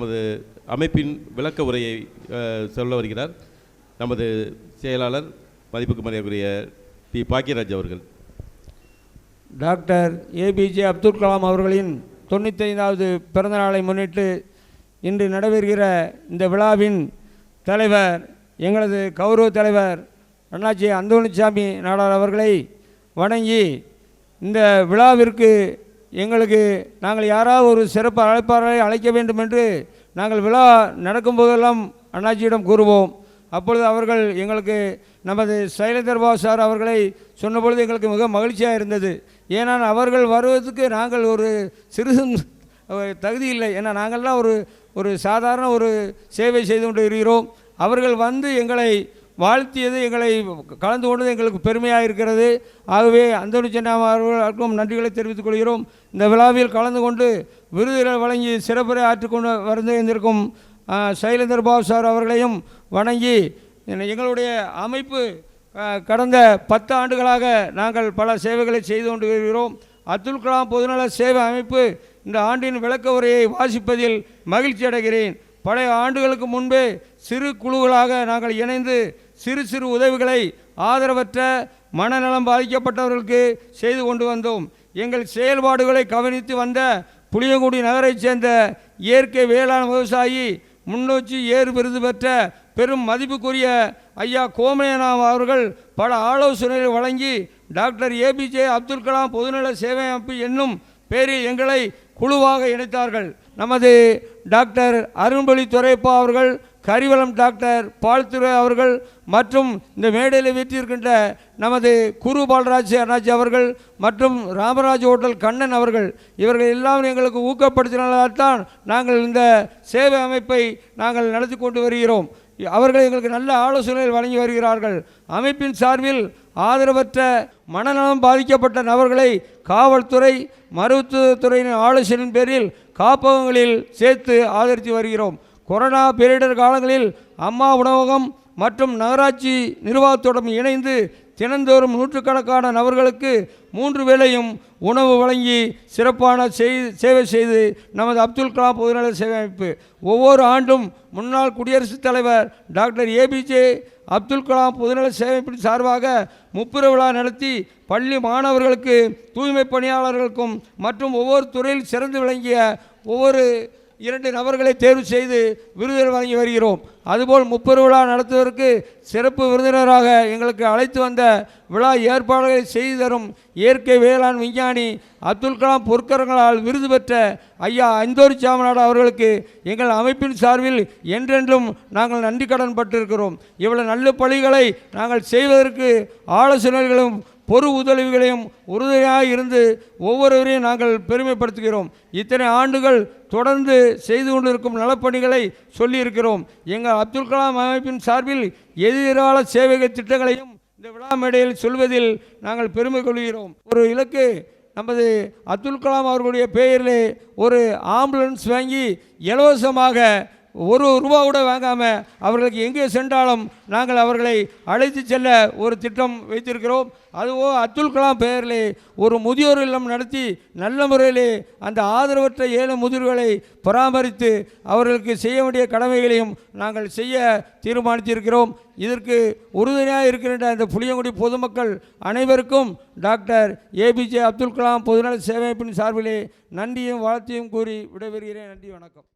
நமது அமைப்பின் விளக்க உரையை சொல்ல வருகிறார். நமது செயலாளர் மதிப்புக்கு மரியாதைக்குரிய பி. பாக்கியராஜ் அவர்கள். டாக்டர் ஏபிஜே அப்துல் கலாம் அவர்களின் தொண்ணூத்தைந்தாவது பிறந்த நாளை முன்னிட்டு இன்று நடைபெறுகிற இந்த விழாவின் தலைவர் எங்களது கௌரவ தலைவர் அண்ணாச்சி அந்தோணிசாமி நாடார் அவர்களை வணங்கி இந்த விழாவிற்கு எங்களுக்கு நாங்கள் யாராவது ஒரு சிறப்பு அழைப்பாளரை அழைக்க வேண்டும் என்று நாங்கள் விழா நடக்கும்போதெல்லாம் அண்ணாச்சியிடம் கூறுவோம். அப்பொழுது அவர்கள் எங்களுக்கு நமது சைலேந்தர் பாபு சார் அவர்களை சொன்னபொழுது எங்களுக்கு மிக மகிழ்ச்சியாக இருந்தது. ஏன்னால் அவர்கள் வருவதற்கு நாங்கள் ஒரு சிறிதும் தகுதி இல்லை. ஏன்னா நாங்கள்லாம் ஒரு ஒரு சாதாரண ஒரு சேவை செய்து கொண்டு இருக்கிறோம். அவர்கள் வந்து எங்களை வாழ்த்தியது எங்களை கலந்து கொண்டது எங்களுக்கு பெருமையாக இருக்கிறது. ஆகவே அந்தோணி சென்னாம அவர்களுக்கும் நன்றிகளை தெரிவித்துக் கொள்கிறோம். இந்த விழாவில் கலந்து கொண்டு விருதுகள் வழங்கி சிறப்புரை ஆற்றிக்கொண்டு வந்து இருந்திருக்கும் சைலேந்தர் பாபு சார் அவர்களையும் வணங்கி எங்களுடைய அமைப்பு கடந்த பத்து ஆண்டுகளாக நாங்கள் பல சேவைகளை செய்து கொண்டு வருகிறோம். அப்துல் கலாம் பொதுநல சேவை அமைப்பு இந்த ஆண்டின் விளக்க உரையை வாசிப்பதில் மகிழ்ச்சி அடைகிறேன். பழைய ஆண்டுகளுக்கு முன்பே சிறு குழுக்களாக நாங்கள் இணைந்து சிறு சிறு உதவிகளை ஆதரவற்ற மனநலம் பாதிக்கப்பட்டவர்களுக்கு செய்து கொண்டு வந்தோம். எங்கள் செயல்பாடுகளை கவனித்து வந்த புளியங்குடி நகரைச் சேர்ந்த இயற்கை வேளாண் விவசாயி முன்னோச்சி ஏறு விருது பெற்ற பெரும் மதிப்புக்குரிய ஐயா கோமயனாம் அவர்கள் பல ஆலோசனைகளை வழங்கி டாக்டர் ஏபிஜே அப்துல் கலாம் பொதுநல சேவை அமைப்பு என்னும் பேரில் எங்களை குழுவாக இணைத்தார்கள். நமது டாக்டர் அருண்மொழி துரைப்பா அவர்கள் கரிவலம் டாக்டர் பால்துறை அவர்கள் மற்றும் இந்த மேடையில் வீற்றிருக்கின்ற நமது குரு பாலராஜ் அண்ணாஜி அவர்கள் மற்றும் ராமராஜ் ஹோட்டல் கண்ணன் அவர்கள் இவர்கள் எல்லாம் எங்களுக்கு ஊக்கப்படுத்தினால்தான் நாங்கள் இந்த சேவை அமைப்பை நாங்கள் நடத்தி கொண்டு வருகிறோம். அவர்கள் எங்களுக்கு நல்ல ஆலோசனைகள் வழங்கி வருகிறார்கள். அமைப்பின் சார்பில் ஆதரவற்ற மனநலம் பாதிக்கப்பட்ட நபர்களை காவல்துறை மருத்துவத்துறையின் ஆலோசனையின் பேரில் காப்பகங்களில் சேர்த்து ஆதரித்து வருகிறோம். கொரோனா பேரிடர் காலங்களில் அம்மா உணவகம் மற்றும் நகராட்சி நிர்வாகத்துடன் இணைந்து தினந்தோறும் நூற்றுக்கணக்கான நபர்களுக்கு மூன்று வேளையும் உணவு வழங்கி சிறப்பான செய் சேவை செய்து நமது அப்துல் கலாம் பொதுநல சேவை அமைப்பு. ஒவ்வொரு ஆண்டும் முன்னாள் குடியரசுத் தலைவர் டாக்டர் ஏபிஜே அப்துல் கலாம் பொதுநல சேவைப்பின் சார்பாக முப்புர விழா நடத்தி பள்ளி மாணவர்களுக்கு தூய்மை பணியாளர்களுக்கும் மற்றும் ஒவ்வொரு துறையில் சிறந்து விளங்கிய ஒவ்வொரு இரண்டு நபர்களை தேர்வு செய்து விருதுகள் வழங்கி வருகிறோம். அதுபோல் முப்பெருவிழா நடத்துவதற்கு சிறப்பு விருந்தினராக எங்களுக்கு அழைத்து வந்த விழா ஏற்பாடுகளை செய்து தரும் இயற்கை வேளாண் விஞ்ஞானி அப்துல் கலாம் பொற்கரங்களால் விருது பெற்ற ஐயா அந்தோரி சாமநாடு அவர்களுக்கு எங்கள் அமைப்பின் சார்பில் என்றென்றும் நாங்கள் நன்றி கடன் பட்டிருக்கிறோம். இவ்வளவு நல்ல பணிகளை நாங்கள் செய்வதற்கு ஆலோசனைகளும் பொறு உதவிகளையும் உறுதியாக இருந்து ஒவ்வொருவரையும் நாங்கள் பெருமைப்படுத்துகிறோம். இத்தனை ஆண்டுகள் தொடர்ந்து செய்து கொண்டிருக்கும் நலப்பணிகளை சொல்லியிருக்கிறோம். எங்கள் அப்துல் கலாம் அமைப்பின் சார்பில் எதிர்கால சேவை திட்டங்களையும் இந்த விழா மேடையில் சொல்வதில் நாங்கள் பெருமை கொள்கிறோம். ஒரு இலக்கு நமது அப்துல் கலாம் அவர்களுடைய பெயரிலே ஒரு ஆம்புலன்ஸ் வாங்கி இலவசமாக ஒரு ரூபா கூட வாங்காமல் அவர்களுக்கு எங்கே சென்றாலும் நாங்கள் அவர்களை அழைத்து செல்ல ஒரு திட்டம் வைத்திருக்கிறோம். அதுவோ அப்துல் கலாம் பெயரிலே ஒரு முதியோர் இல்லம் நடத்தி நல்ல முறையிலே அந்த ஆதரவற்ற ஏழு முதிர்களை பராமரித்து அவர்களுக்கு செய்ய வேண்டிய கடமைகளையும் நாங்கள் செய்ய தீர்மானித்திருக்கிறோம். இதற்கு உறுதுணையாக இருக்கின்ற அந்த புளியங்குடி பொதுமக்கள் அனைவருக்கும் டாக்டர் ஏபிஜே அப்துல் கலாம் பொதுநல சேவை அமைப்பின் சார்பிலே நன்றியும் வாழ்த்தையும் கூறி விடைபெறுகிறேன். நன்றி வணக்கம்.